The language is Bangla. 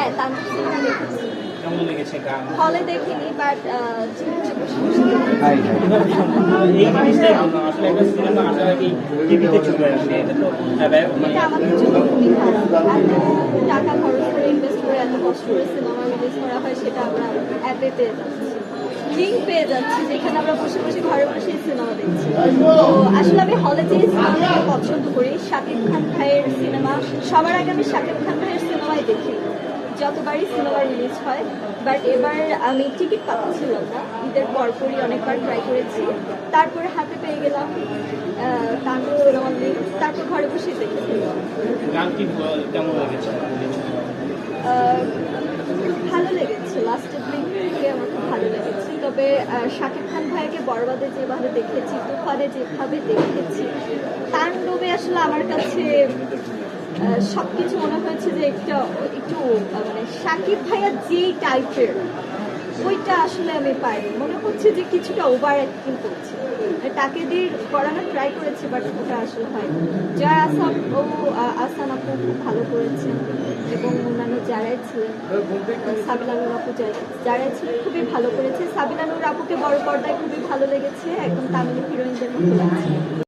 হ্যাঁ তান্ত্রিক সিনেমা দেখেছি। কেমন লেগেছে গান? হলে দেখিনি বাট এই জিনিসটাই ভালো আসলে একটা সিনেমা আসার আগে টিভিতে চলে আসে এটা তো আহ, ব্যয়- মানে এটা আমাদের জন্য খুবই খারাপ। টাকা খরচ করে ইনভেস্ট করে এত কষ্ট করে সিনেমা রিলিজ করা হয় সেটা আমরা অ্যাপে পেয়ে যাচ্ছি। লিঙ্ক পেয়ে যাচ্ছি যেখানে আমরা বসে বসে ঘরে বসে সিনেমা দেখছি। তো আসলে আমি হলে যে সিনেমা পছন্দ করি শাকিব খান ভাইয়ের সিনেমা সবার আগে আমি শাকিব খান ভাইয়ের সিনেমাই দেখি। যতবারই সিনেমা রিলিজ হয় বাট এবার আমি টিকিট পাচ্ছিলাম না। ঈদের পরপরই অনেকবার ট্রাই করেছি। তারপরে হাতে পেয়ে গেলাম লিঙ্ক তারপর ঘরে বসে দেখে ভালো লেগেছে। লাস্টের দিক থেকে আমার খুব ভালো লেগেছে। তবে শাকিব খান ভাইকে বরবাদে যেভাবে দেখেছি তুফানে যেভাবে দেখেছি তাণ্ডবে আসলে আমার কাছে সব কিছু মনে হয়েছে যে একটা, একটু মানে সাকিব ভাইয়া যেই টাইপের ওইটা আসলে আমি পাইনি। মনে হচ্ছে যে কিছুটা ওভার অ্যাক্টিং করছে। মানে তাকে দিয়ে করানোর ট্রাই করেছে বাট ওটা আসলে হয়নি। জয়া আসাম, ও আসান আপু খুব ভালো করেছেন, এবং অন্যান্য যারাই ছিলেন সাবিলানুর আপু যারা- যারাই ছিলেন খুবই ভালো করেছে। সাবিলানুর আপুকে বড় পর্দায় খুবই ভালো লেগেছে, একদম তামিল হিরোইনদের মতো লাগছে।